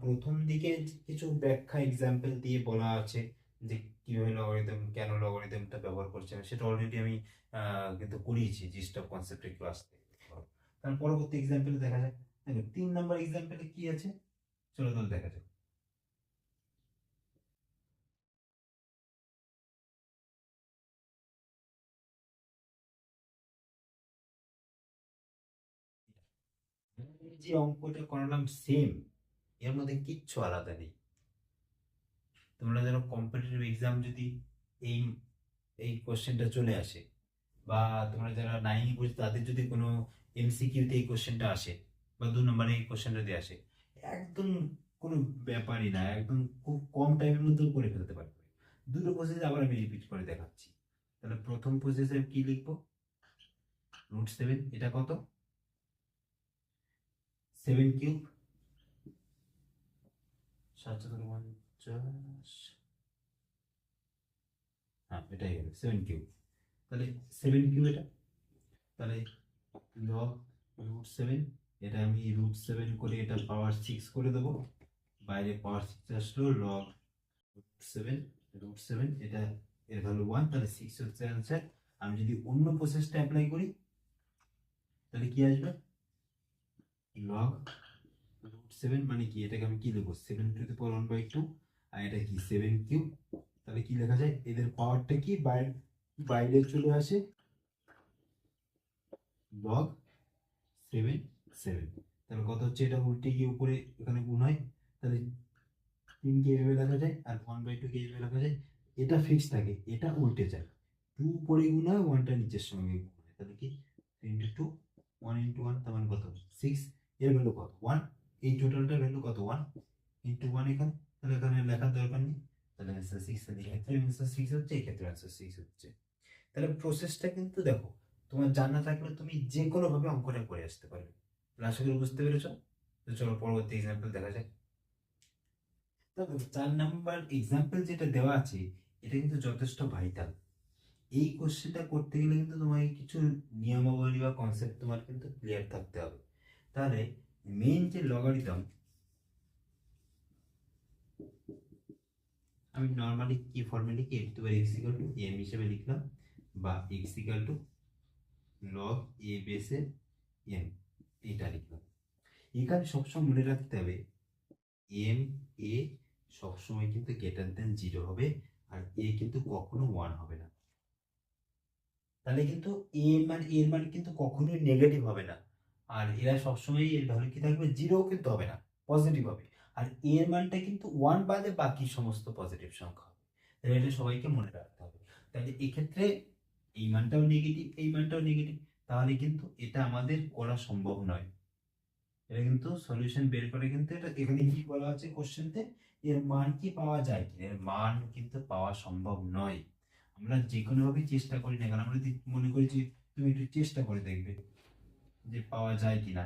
প্রথম দিকে কিছু ব্যাখ্যা এক্সাম্পল দিয়ে বলা আছে যে কীভাবে লগারিদম কেন লগারিদমটা ব্যবহার করছে আমি সেটা অলরেডি আমি কিন্তু করিয়েছি জিস্ট অফ কনসেপ্টের ক্লাস তার পরবর্তী এক্সাম্পলে দেখা যায় তিন নম্বর এক্সাম্পলে কি আছে? চলো তাহলে দেখা যাক। যে অঙ্কটা করালাম সেম এর মধ্যে কিচ্ছু আলাদা নেই। তোমরা যেন কম্পিটিটিভ এক্সাম যদি এই এই কোশ্চেনটা চলে আসে বা তোমরা যারা নাইনে পড়ছো তাদের যদি কোনো এমসিকিউতে এই কোশ্চেনটা আসে বা দু নম্বরে এই কোশ্চেনটা দিয়ে আসে, একদম কোনো ব্যাপারই না, একদম খুব কম টাইমের মধ্যেও করে ফেলতে পারবে। দুটো প্রসেস আবার আমি রিপিট করে দেখাচ্ছি। তাহলে প্রথম প্রসেসে কি লিখব? রুট সেভেন এটা কত? সেভেন কিউব সাতশো পঞ্চাশ হ্যাঁ এটাই হলো সেভেন কিউব তাহলে সেভেন কিউব এটা তাহলে লগ রুট সেভেন এটা আমি রুট সেভেন করে এটা পাওয়ার সিক্স করে দেবো। বাইরে পাওয়ার সিক্স আসলো log root seven root seven এটা এর ভ্যালু ওয়ান তাহলে সিক্স হচ্ছে অ্যান্সার আমি যদি অন্য প্রসেসটা অ্যাপ্লাই করি, তাহলে কি আসবে? লগ সেভেন মানে কি? এটাকে আমি কি লিখব? Seven to the power one by two আর এটা কি? সেভেন কিউব তাহলে কি লেখা যায়? এদের পাওয়ারটা কি? বাইরে চলে আসে। লগ সেভেন সেভেন তাহলে কত হচ্ছে এটা উল্টে গিয়ে উপরে এখানে গুণ হয়। তাহলে তিনকে এভাবে লেখা যায়? আর ওয়ান বাই টুকে এভাবে লেখা যায়? এটা ফিক্স থাকে, এটা উল্টে যায়। টু উপরে গুণ হয় ওয়ানটা নিচের সঙ্গে গুণ হয়। তাহলে কি? Into two one into one তার মানে কত? সিক্স এর ভ্যালু কত ওয়ান এই টোটালটার ভ্যালু কত ওয়ান ইন্টু ওয়ান এখানে তাহলে এখানে লেখার দরকার নেই তাহলে অ্যান্সার এই অ্যান্সার সিক্স হচ্ছে এই ক্ষেত্রে অ্যান্সার সিক্স হচ্ছে। তাহলে প্রসেসটা কিন্তু দেখো তোমার জানা থাকলে তুমি যে কোনোভাবে অঙ্কটা করে আসতে পারবে। আশা করি বুঝতে পেরেছ? তো চলো পরবর্তী এক্সাম্পল দেখা যাক। দেখো, চার নাম্বার এক্সাম্পল যেটা দেওয়া আছে এটা কিন্তু যথেষ্ট ভাইটাল এই কোশ্চেনটা করতে গেলে কিন্তু তোমাকে কিছু নিয়মাবলী বা কনসেপ্ট তোমার কিন্তু ক্লিয়ার থাকতে হবে। তাহলে মেইন যে লগারিদম আমি নর্মালি কি ফর্মে লিখি x two by x equal to m হিসেবে লিখলাম বা x equal to log a বেসে এম এটা লিখলাম। এখানে সবসময় মনে রাখতে হবে এম এ সবসময় কিন্তু গ্রেটার দেন জিরো হবে আর এ কিন্তু কখনো ওয়ান হবে না। তাহলে কিন্তু এ মান এর মান কিন্তু কখনোই নেগেটিভ হবে না। আর এরা সবসময় এর ভ্যালু কি থাকবে? জিরো কিন্তু হবে না পজিটিভ হবে। আর এ এর মানটা কিন্তু ওয়ান বাদে বাকি সমস্ত পজিটিভ সংখ্যা হবে। তাহলে এটা সবাইকে মনে রাখতে হবে। তাহলে এক্ষেত্রে এই মানটাও নেগেটিভ এই মানটাও নেগেটিভ তাহলে কিন্তু এটা আমাদের করা সম্ভব নয়। এটা কিন্তু সলিউশন বের করে কিন্তু এটা এখানে কি বলা আছে কোশ্চেনতে এর মান কি পাওয়া যায় কিনা? এর মান কিন্তু পাওয়া সম্ভব নয়। আমরা যে কোনোভাবে চেষ্টা করি না কেন, আমরা যদি মনে করি যে তুমি একটু চেষ্টা করে দেখবে যে পাওয়া যায় কিনা।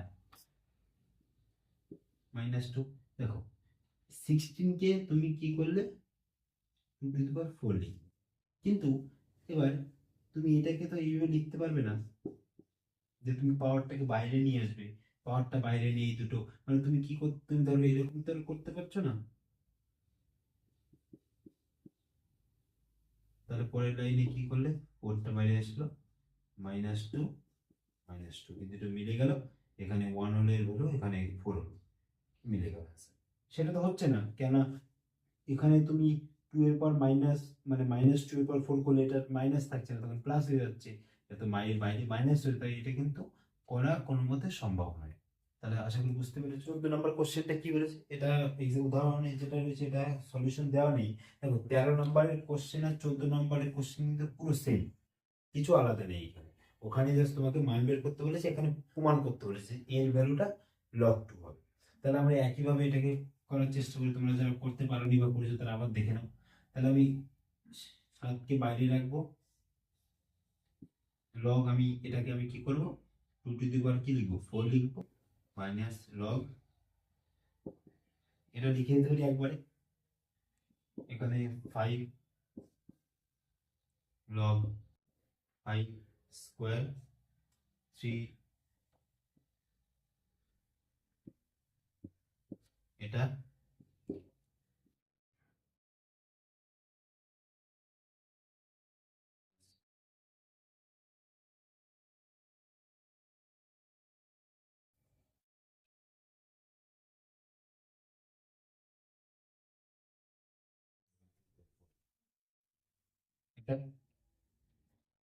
মাইনাস টু দেখো সিক্সটিনকে তুমি কি করলে? পাওয়ার ফোর লিখবে কিন্তু এবার তুমি এটাকে তো এইভাবে লিখতে পারবে না, যে তুমি পাওয়ারটাকে বাইরে নিয়ে আসবে। পাওয়ারটা বাইরে নিয়ে এই দুটো। মানে তুমি কি করতে তুমি ধরো এরকম তো করতে পারছ না? তাহলে পরের লাইনে কি করলে? ফোরটা বাইরে আসলো। মাইনাস টু মাইনাস টু কিন্তু মিলে গেল। এখানে ওয়ান হলে হলো এখানে ফোর হলো। মিলে গেল সেটা তো হচ্ছে না কেন এখানে তুমি টু এর পর মাইনাস মানে মাইনাস টু এর পর ফোর করলে এটা মাইনাস থাকছে না তখন প্লাস হয়ে যাচ্ছে। এত বাইরে মাইনাস হয়ে তাই এটা কিন্তু করা কোনো মতে সম্ভব নয়। তাহলে আশা করি বুঝতে পেরেছ। চোদ্দ নম্বর কোশ্চেনটা কি বলেছে? এটা উদাহরণে যেটা রয়েছে এটা সলিউশন দেওয়া নেই। দেখো তেরো নম্বরের কোশ্চেন আর চোদ্দ নম্বরের কোশ্চেন কিন্তু পুরো সেম কিছু আলাদা নেই এখানে। ওখানে জাস্ট তোমাকে মান বের করতে বলেছে এখানে প্রমাণ করতে বলেছে এর ভ্যালুটা লক টু তাহলে আমরা একইভাবে এটাকে করার চেষ্টা করি, তোমরা যারা করতে পারোনি বা করেছ তারা আবার দেখে নাও। তাহলে আমি সাতকে বাইরে রাখব। লগ আমি, এটাকে আমি কি করব? টু টু দি পাওয়ার কি লিখব? ফোর লিখব। মাইনাস লগ এটা লিখে পারি একবারে। এখানে five log five square three এটা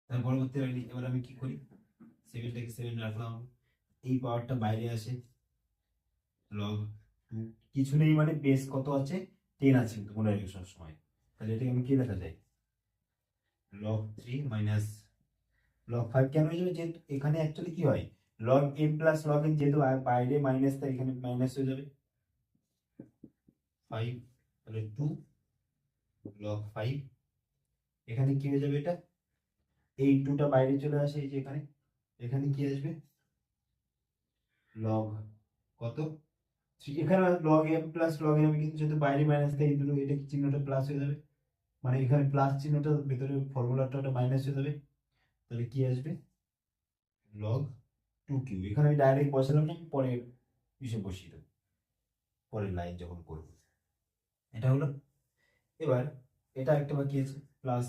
তার পরবর্তী লাইনে এবার আমি কি করি? সেভেনটাকে সেভেন রাখলাম। এই পাওয়ারটা বাইরে আসে। লগ কিছু নেই মানে বেস কত আছে? টেন আছে কিন্তু মনে রাখি সময় তাহলে এটাকে আমি কি লেখা যায়? Log three minus log five কেন হয়ে যাবে? যেহেতু এখানে অ্যাকচুয়ালি কি হয়? Log m plus log n যেহেতু বাইরে মাইনাস তাই এখানে মাইনাস হয়ে যাবে। ফাইভ তাহলে টু লগ ফাইভ এখানে কি হয়ে যাবে এটা? এই টুটা বাইরে চলে আসে এই যে এখানে। এখানে কি আসবে? লগ কত? এখানে log m plus log m কিন্তু যেহেতু বাইরে মাইনাস তাই দুটো এটা চিহ্নটা প্লাস হয়ে যাবে? মানে এখানে প্লাস চিহ্নটা ভেতরে ফর্মুলাটা মাইনাস হয়ে যাবে। তাহলে কি আসবে? লগ টু কিউ এখানে আমি ডাইরেক্ট বসালাম না পরে ইসে বসিয়ে দেবো। পরের লাইন যখন করব। এটা হলো। এবার এটা একটা বাকি আছে প্লাস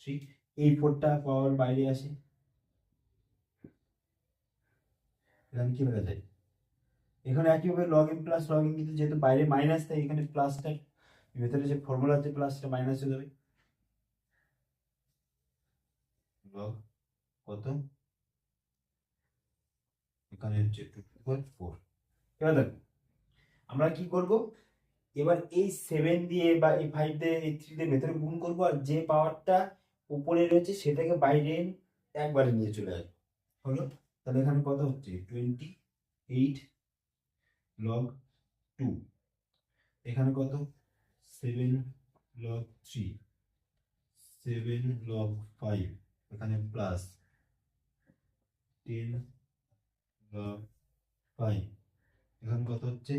থ্রি এই ফোরটা পাওয়ার বাইরে আসে। এখানে কি লেখা যায় এখানে একইভাবে log n plus log n কিন্তু যেহেতু বাইরে মাইনাস তাই এখানে প্লাসটা ভেতরে যে ফর্মুলা আছে প্লাসটা মাইনাস হয়ে যাবে। লগ কত? এখানে হচ্ছে টু ফোর এবার আমরা কি করব? এবার এই সেভেন দিয়ে বা এই ফাইভ দিয়ে, এই থ্রি দিয়ে ভেতরে গুণ করব আর যে পাওয়ারটা উপরে রয়েছে সেটাকে বাইরে একবারে নিয়ে চলে আসব। হলো? তাহলে এখানে কত হচ্ছে? টোয়েন্টি এইট লগ টু এখানে কত? Seven log three seven log five এখানে প্লাস টেন লগ ফাইভ এখানে কত হচ্ছে?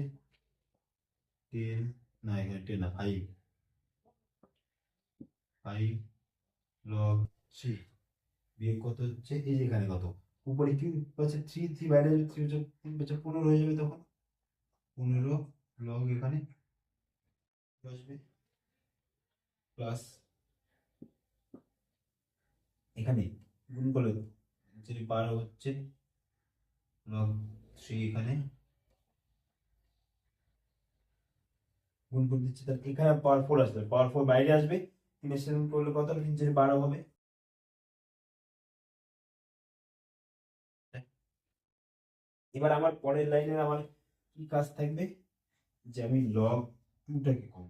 টেন না, এখানে টেন না ফাইভ ফাইভ লগ থ্রি বিয়োগ কত হচ্ছে? এই যে এখানে কত, উপরে কি পাচ্ছে থ্রি থ্রি বাইরে থ্রি হচ্ছে তিন পাচ্ছে পনেরো হয়ে যাবে তখন। পনেরো লগ এখানে। আসবে প্লাস এখানে গুণ করলে যদি বারো হচ্ছে লগ থ্রি এখানে। গুণ করে দিচ্ছি, তাহলে এখানে পাওয়ার ফোর আসবে। পাওয়ার ফোর বাইরে আসবে, তিনের সেভেন করলে কত তিন চারে বারো হবে। এবার আমার পরের লাইনে আমার কি কাজ থাকবে? যে আমি লগ টুটাকে কম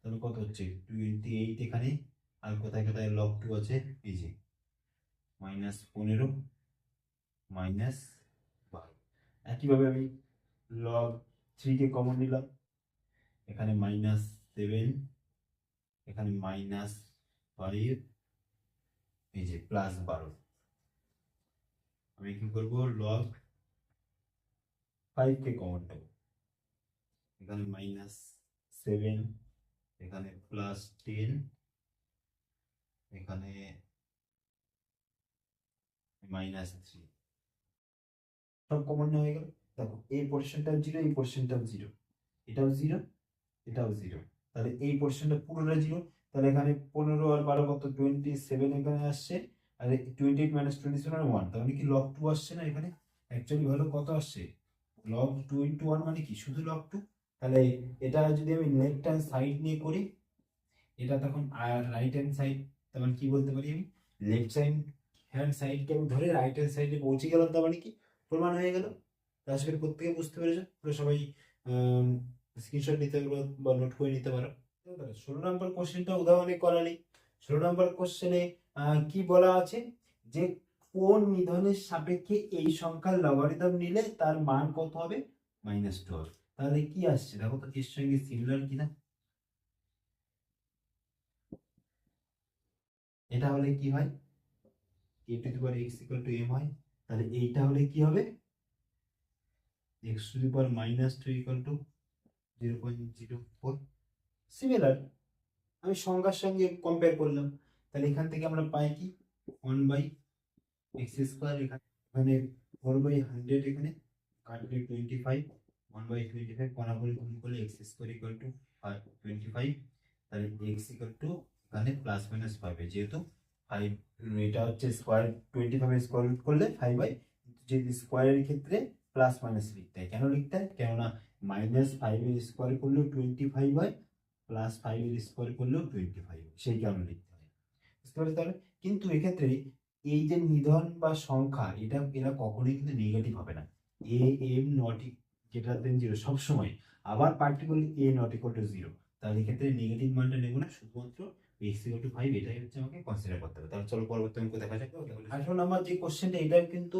তাহলে কত হচ্ছে? টোয়েন্টি এইট এখানে, আর কোথায় কোথায় লগ টু আছে? এই যে মাইনাস পনেরো মাইনাস বারো। একইভাবে আমি লগ থ্রিকে কমন নিলাম। এখানে মাইনাস সেভেন এখানে মাইনাস ফাইভ এই যে প্লাস বারো। আমি কি করব? লগ ফাইভকে কমন নেব এখানে মাইনাস সেভেন এখানে প্লাস টেন এখানে মাইনাস থ্রি সব কমন হয়ে গেল। দেখো এই পোর্শনটাও জিরো এই পোর্শনটাও জিরো এটাও জিরো এটাও জিরো তাহলে এই পোর্শনটা পুরোটা জিরো তাহলে এখানে পনেরো আর বারো কত? টোয়েন্টি সেভেন এখানে আসছে। আর twenty eight minus twenty seven one মানে কি লগ টু আসছে না এখানে? অ্যাকচুয়ালি ভালো কত আসছে? লগ টু ইন্টু ওয়ান মানে কি? শুধু লগ টু তাহলে এটা যদি আমি লেফট হ্যান্ড সাইড নিয়ে করি, এটা তখন আর রাইট হ্যান্ড সাইড তখন কি বলতে পারি আমি? লেফট সাইড হ্যান্ড সাইডকে আমি ধরে রাইট হ্যান্ড সাইডে পৌঁছে গেলাম, তার মানে কি? প্রমাণ হয়ে গেল। তো আশা করি প্রত্যেকে বুঝতে পেরেছ? পুরো সবাই স্ক্রিনশট নিতে পারো বা নোট করে নিতে পারো। ষোলো নম্বর কোশ্চেনটা উদাহরণে করালি ষোলো নম্বর কোশ্চেনে কি বলা আছে? যে কোন নিধনের সাপেক্ষে এই সংখ্যার লগারিদম নিলে তার মান কত হবে? মাইনাস টুয়েলভ তাহলে কি আসছে? দেখো তো, এর সঙ্গে সিমিলার কিনা? এটা হলে কি হয়? A to the power x equal to m হয়। তাহলে এইটা হলে কি হবে? X to the power minus two equal to zero point zero four similar আমি সংখ্যার সঙ্গে কম্পেয়ার করলাম। তাহলে এখান থেকে আমরা পাই কি? ওয়ান বাই এক্স স্কোয়ার এখানে ফোর বাই হান্ড্রেড এখানে twenty five one by twenty five কণাগুলি গুণ করলে x square equal to twenty five তাহলে এক্স ইকুয়াল টু এখানে প্লাস মাইনাস ফাইভ যেহেতু ফাইভ এটা হচ্ছে স্কোয়ার টোয়েন্টি ফাইভ স্কোয়ার করলে ফাইভ বাই স্কোয়ারের ক্ষেত্রে প্লাস মাইনাস লিখতে হয়। কেন লিখতে হয়? কেননা মাইনাস ফাইভের স্কোয়ার করলেও টোয়েন্টি ফাইভ হয় প্লাস ফাইভের স্কোয়ার করলেও টোয়েন্টি ফাইভ সেই কারণে লিখতে হয়। বুঝতে পারছি তাহলে? কিন্তু এক্ষেত্রে এই যে নিধন বা সংখ্যা, এটা এরা কখনোই কিন্তু নেগেটিভ হবে না। এ এম নট যেটা দেন জিরো সবসময়। আবার particular a not equal to zero তাহলে এক্ষেত্রে নেগেটিভ মানটা নেব না, শুধুমাত্র এক্স ইকুয়াল টু ফাইভ এটাই হচ্ছে আমাকে কনসিডার করতে হবে। তাহলে চলো পরবর্তী অঙ্ক দেখা যাক। আঠারো নাম্বার যে কোশ্চেনটা এটাও কিন্তু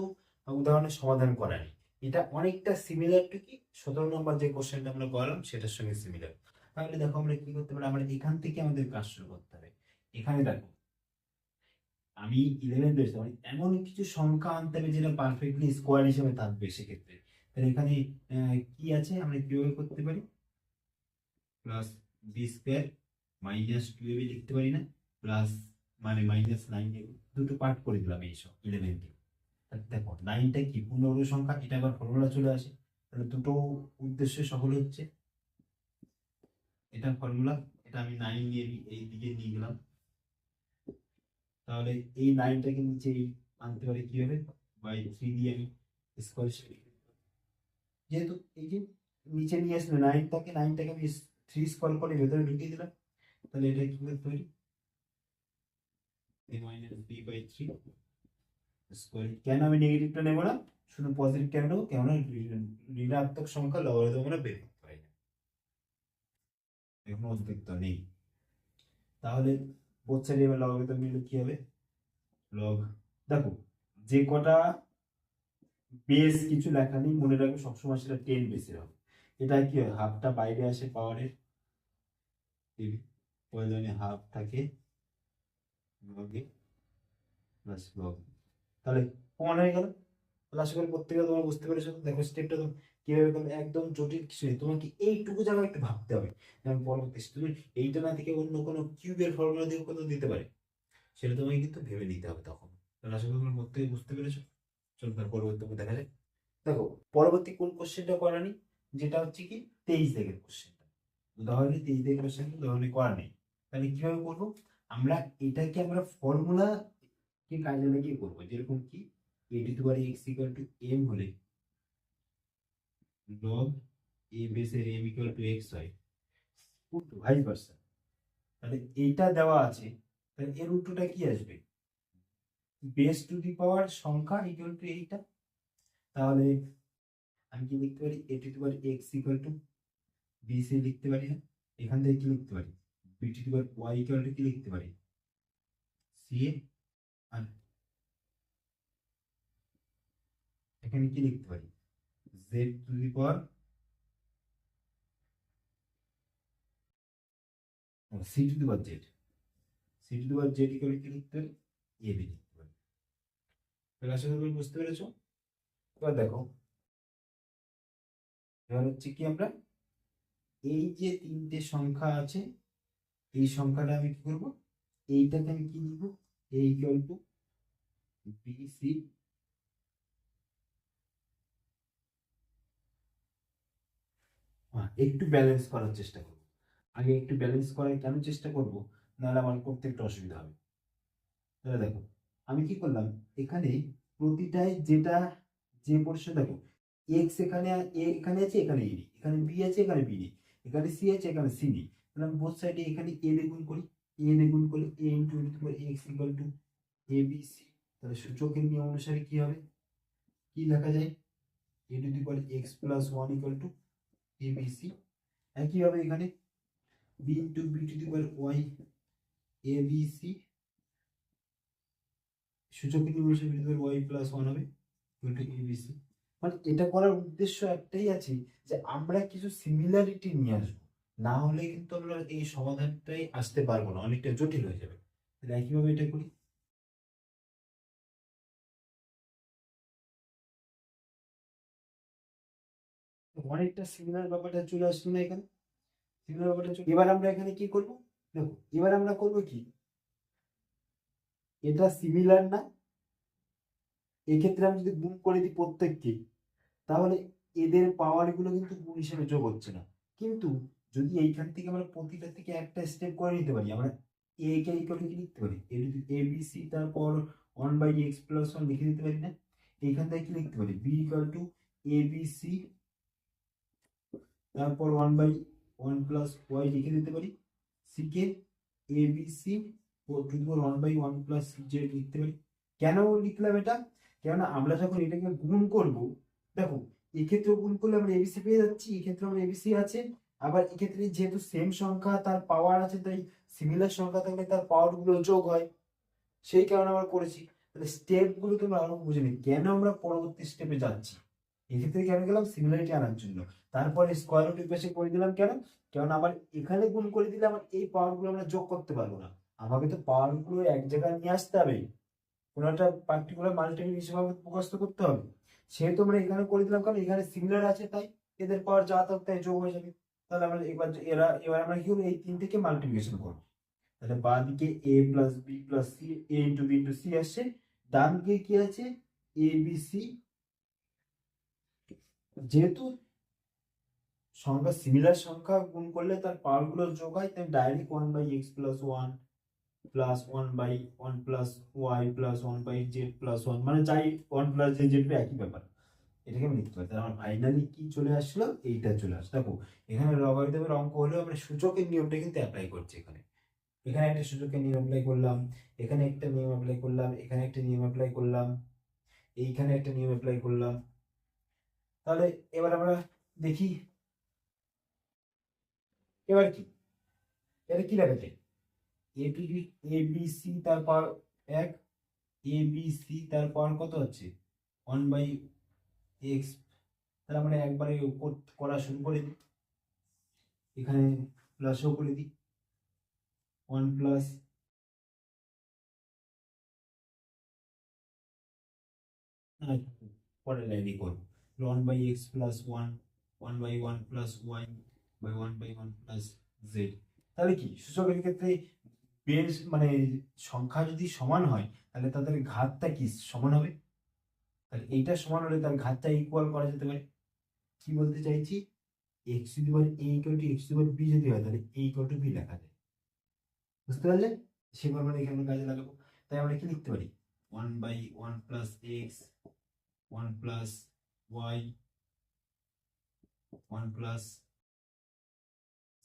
উদাহরণের সমাধান করা নেই এটা অনেকটা সিমিলার টু কি? সতেরো নম্বর যে কোশ্চেনটা আমরা করলাম, সেটার সঙ্গে সিমিলার তাহলে দেখো আমরা কি করতে পারি? আমরা এখান থেকে আমাদের কাজ শুরু করতে হবে। এখানে দেখো আমি ইলেভেন পেয়েছি মানে এমন কিছু সংখ্যা আনতে হবে যেটা পারফেক্টলি স্কোয়ার হিসেবে থাকবে সেক্ষেত্রে। তাহলে এখানে কি আছে? আমরা কীভাবে করতে পারি। প্লাস বি স্কোয়ার মাইনাস টুয়েলভে লিখতে পারি না। প্লাস মানে মাইনাস নাইন দুটো পার্ট করে দিলাম এইসব ইলেভেনকে দেখো নাইনটা কি? পূর্ণবর্গ সংখ্যা, এটা আবার ফর্মুলা চলে আসে। তাহলে দুটো উদ্দেশ্য সফল হচ্ছে। এটা ফর্মুলা এটা আমি নাইন নিয়ে এই দিকে নিয়ে গেলাম। তাহলে এই নাইনটাকে নিচে আনতে পারি কীভাবে বাই থ্রি দিয়ে আমি স্কোয়ার যেহেতু এই যে নিচে নিয়ে আসলে নাইনটাকে নাইনটাকে আমি থ্রি স্কোয়ার করে ভেতরে ঢুকিয়ে দিলাম, তাহলে এটা কি করতে পারি minus b by three square কেন আমি নেগেটিভটা নেব না? শুধু পজিটিভ কেন নেব? কেননা ঋণাত্মক সংখ্যা লগারিদম আমরা বের করতে পারি না। এখন অস্তিত্ব নেই। তাহলে বোথ সাইডে এবার লগারিদম নিলে কি হবে? লগ দেখো, যে কটা বেস কিছু লেখা নেই, মনে রাখবে সবসময় সেটা টেন বেসের হবে। এটা কি হয়? হাফটা বাইরে আসে পাওয়ারের প্রয়োজনে হাফ থাকে লগে প্লাস লগ তাহলে প্রমাণ হয়ে গেল? করি প্রত্যেকে তোমরা বুঝতে পেরেছ? দেখো স্টেপটা তো কীভাবে করবে একদম জটিল কিছু নেই। তোমাকে এইটুকু জায়গা একটু ভাবতে হবে। যেমন পরবর্তী তুমি এইটা না থেকে অন্য কোনো কিউবের ফর্মুলা দিয়ে কত দিতে পারে। সেটা তোমাকে কিন্তু ভেবে নিতে হবে তখন। করি তোমরা প্রত্যেকে বুঝতে পেরেছ? চলো তার পরবর্তী দেখা যায় দেখো, পরবর্তী কোন কোশ্চেনটা করা নেই? যেটা হচ্ছে কি? তেইশ দিকের কোশ্চেনটা উদাহরণে তেইশ দিকের কোশ্চেন উদাহরণে করা নেই। তাহলে কীভাবে করব? আমরা এটাকে আমরা ফর্মুলা কে কাজে লাগিয়ে করব? যেরকম কি a to power x equal to m হলে লগ এ বেসের এম ইকুয়াল টু এক্স হয়। ভাইস ভার্সা তাহলে এইটা দেওয়া আছে, তাহলে এর উল্টোটা কি আসবে? বেস টু দি পাওয়ার সংখ্যা ইকুয়াল টু এইটা। তাহলে আমি কি লিখতে পারি? A to the power x equal to b c লিখতে পারি না এখান থেকে কি লিখতে পারি? B to the power y equal to কি লিখতে পারি? সি আর এখানে কি লিখতে পারি? Z to the power c to the power z c to the power z equal কি লিখতে পারি এ বি লিখতে পারি। তাহলে আশা করি বুঝতে পেরেছ? এবার দেখো। এবার হচ্ছে কি আমরা? এই যে তিনটে সংখ্যা আছে, এই সংখ্যাটা আমি কি করব? এইটাকে আমি কি লিখব? A equal to b c একটু ব্যালেন্স করার চেষ্টা করব। আগে একটু ব্যালেন্স করার কেন চেষ্টা করব, নাহলে আমার করতে একটু অসুবিধা হবে। তাহলে দেখো, আমি কি করলাম, এখানে প্রতিটায় যেটা, যে পোর্শন দেখো এক্স এখানে, এ এখানে আছে, এখানে এ এখানে বি আছে, এখানে বি নেই, এখানে সি আছে, এখানে সি নেই। তাহলে আমি বোথ সাইডে এখানে এ বেগুন করি এ বেগুন করলে a into x equal to a b c তাহলে সূচকের নিয়ম অনুসারে কি হবে? কি লেখা যায়? A to the power x plus one equal to a b c একইভাবে এখানে b into b to the power y a b c সূচকের নিয়ম অনুসারে b to the power y plus one হবে equal to a b c মানে এটা করার উদ্দেশ্য একটাই আছে যে আমরা কিছু সিমিলারিটি নিয়ে আসব। না হলে কিন্তু আমরা এই সমাধানটাই আসতে পারব না, অনেকটা জটিল হয়ে যাবে। তাহলে একইভাবে এটা করি। অনেকটা সিমিলার ব্যাপারটা চলে আসলো না এখানে? সিমিলার ব্যাপারটা চলে এবার আমরা এখানে কি করব? দেখো, এবার আমরা করব কি? এটা সিমিলার না। এক্ষেত্রে আমি যদি গুণ করে দিই প্রত্যেককে, তাহলে এদের পাওয়ারগুলো কিন্তু গুণ হিসেবে যোগ হচ্ছে না। কিন্তু যদি এইখান থেকে আমরা প্রতিটা থেকে একটা স্টেপ করে নিতে পারি, আমরা এ কে ইকুয়াল কি লিখতে পারি? এ বি সি তারপর one by x plus one লিখে দিতে পারি না। এইখান থেকে কি লিখতে পারি? B equal to A B C তারপর one by one plus y লিখে দিতে পারি C K A B C to one by one plus z লিখতে পারি। কেন লিখলাম এটা? কেননা আমরা যখন এটাকে গুণ করব, দেখো এক্ষেত্রে গুণ করলে আমরা এবিসি পেয়ে যাচ্ছি এক্ষেত্রে আমরা এবিসি আছে, আবার এক্ষেত্রে যেহেতু সেম সংখ্যা, তার পাওয়ার আছে, তাই সিমিলার সংখ্যা থাকলে তার পাওয়ারগুলো যোগ হয়। সেই কারণে আমরা করেছি। তাহলে স্টেপগুলো তোমরা আরও বুঝে নি কেন আমরা পরবর্তী স্টেপে যাচ্ছি? এক্ষেত্রে কেন গেলাম সিমিলারিটি আনার জন্য। তারপরে স্কোয়ার রুট ইকুয়েশন করে দিলাম কেন? কারণ আমার এখানে গুণ করে দিলে আমার এই পাওয়ারগুলো আমরা যোগ করতে পারব না। আমাকে তো পাওয়ারগুলো এক জায়গায় নিয়ে আসতে হবে। কোনো একটা পার্টিকুলার মাল্টিপল হিসেবে প্রকাশ করতে হবে। সেহেতু আমরা এখানে করে দিলাম কারণ এখানে সিমিলার আছে, তাই এদের পাওয়ার যা থাক তাই যোগ হয়ে যাবে। তাহলে আমরা এবার এরা, এবার আমরা কি এই তিন থেকে মাল্টিপ্লিকেশন করব। তাহলে বাঁ দিকে a plus b plus c a into b into c আসছে। ডান দিকে কি আছে? এ বি সি যেহেতু সংখ্যা সিমিলার সংখ্যা গুণ করলে তার পাওয়ারগুলো যোগ হয়, তাই direct one by x plus one plus one by one plus y plus one by z plus one মানে যাই ওয়ান প্লাস জেড জেড একই ব্যাপার। এটাকে আমি লিখতে পারি। আমার ফাইনালি কি চলে আসলো? এইটা চলে আসলো। দেখো, এখানে লগারিদমের অঙ্ক হলেও আমরা সূচকের নিয়মটা কিন্তু অ্যাপ্লাই করছি এখানে। এখানে একটা সূচকের নিয়ম অ্যাপ্লাই করলাম, এখানে একটা নিয়ম অ্যাপ্লাই করলাম, এখানে একটা নিয়ম অ্যাপ্লাই করলাম, এইখানে একটা নিয়ম অ্যাপ্লাই করলাম। তাহলে এবার আমরা দেখি এবার কি? এটা কি লেখা যায় বি এ বি সি তার পাওয়ার এক এ বি সি তার পাওয়ার কত হচ্ছে? ওয়ান বাই এক্স তাহলে আমরা একবারে উপর করা শুরু করে দিই। এখানে প্লাসও করে দিই। ওয়ান প্লাস পরের লাইনে করব। One by x plus one one by one plus y by one by one plus z তাহলে কি? সূচকের ক্ষেত্রে বেশ মানে সংখ্যা যদি সমান হয়, তাহলে তাদের ঘাতটা কি সমান হবে? তাহলে এইটা সমান হলে তার ঘাতটা ইকুয়াল করা যেতে পারে। কি বলতে চাইছি? এক্স যদি বলে এ ইকুয়াল টু এক্স যদি বি যদি হয়, তাহলে এ ইকুয়াল টু বি লেখা যায়। বুঝতে পারলে? সে আমরা এখানে কাজে লাগাবো। তাই আমরা কি লিখতে পারি? One by one plus x one plus y one plus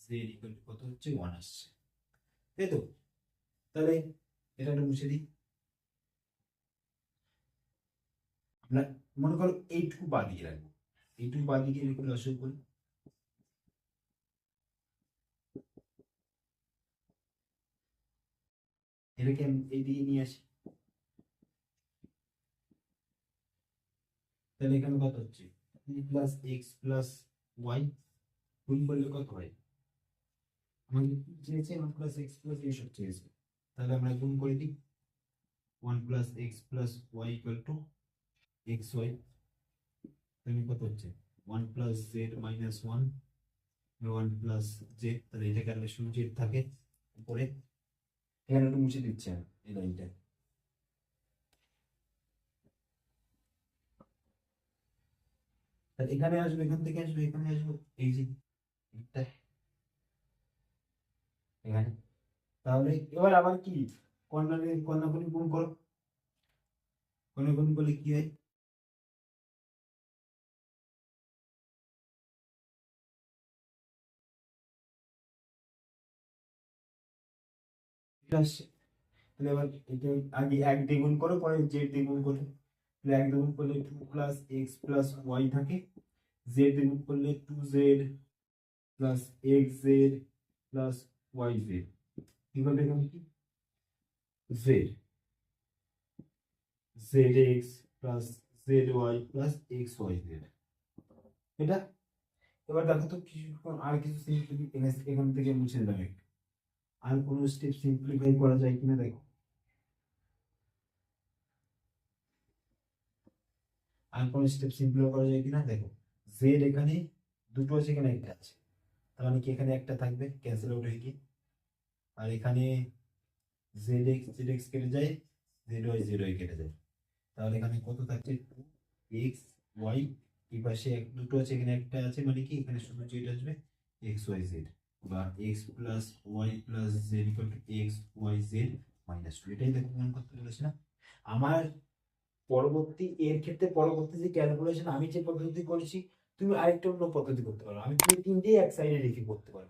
z equal to কত হচ্ছে? ওয়ান আসছে। তাই তো? তাহলে এটা একটু মুছে দিই। আমরা মনে করো এইটুকু বাদ দিয়ে রাখব। এইটুকু বাদ দিয়ে লিখে অসুখ করি এটাকে আমি এইদিকে নিয়ে আসি। তাহলে এখানে কত হচ্ছে? প্লাস এক্স প্লাস ওয়াই গুণ করলে কত হয়? আমাকে চেয়েছে ওয়ান প্লাস এক্স প্লাস এইসব চেয়েছে তাহলে আমরা গুণ করে দিই। One plus x plus y equal to x y তাহলে কত হচ্ছে? One plus z minus one one plus z তাহলে এটা কারণে শুধু জেড থাকে। উপরে। এখানে মুছে দিচ্ছে এই লাইনটা। এখানে আসবে, এখান থেকে আসবে, এখানে আসবে, এই যে এখানে। তাহলে এবার আবার কি? কর্নারে কর্নাকুনি গুণ করো। কর্নাকুনি করলে কি হয়? আসছে। তাহলে এবার আগে এক দ্বিগুণ করো, পরে জেড দ্বিগুণ করো। এক দ্বিগুণ করলে two plus x plus y থাকে। জেড দ্বিগুণ করলে two z plus x z plus y z to এখানে কি? Z zx plus zy plus xyz এটা? এবার দেখো তো কিছুক্ষণ আর কিছু সিম্পলিফাই এখান থেকে মুছে একটু আর কোনো স্টেপ সিম্পলিফাই করা যায় কিনা দেখো। আর কোনো স্টেপ সিম্পলিফাই করা যায় কিনা দেখো। জেড এখানে দুটো আছে এখানে একটা আছে। তার মানে কি এখানে একটা থাকবে ক্যান্সেল আউট হয়ে গিয়ে। আর এখানে জেড এক্স জেড এক্স কেটে যায় জেড ওয়াই জেড ওয়াই কেটে যায়। তাহলে এখানে কত থাকছে? টু এক্স ওয়াই এই পাশে এক, দুটো আছে এখানে একটা আছে মানে কি? এখানে শুধু জেড আসবে এক্স ওয়াই জেড বা x plus y plus z equal to x y z minus two এটাই দেখো, মনে করতে বলেছে না। আমার পরবর্তী, এর ক্ষেত্রে পরবর্তী যে ক্যালকুলেশন আমি যে পদ্ধতি করেছি, তুমি আরেকটা অন্য পদ্ধতি করতে পারো। আমি তুমি তিনটেই এক সাইডে রেখে করতে পারো।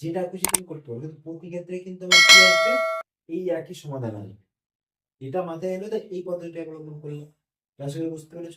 যেটা খুশি তুমি করতে পারো। কিন্তু প্রতি ক্ষেত্রে কিন্তু আমার কি আসবে? এই একই সমাধান আসবে। এটা মাথায় এলো তাই এই পদ্ধতিটা অবলম্বন করলাম। আশা করি বুঝতে পেরেছ?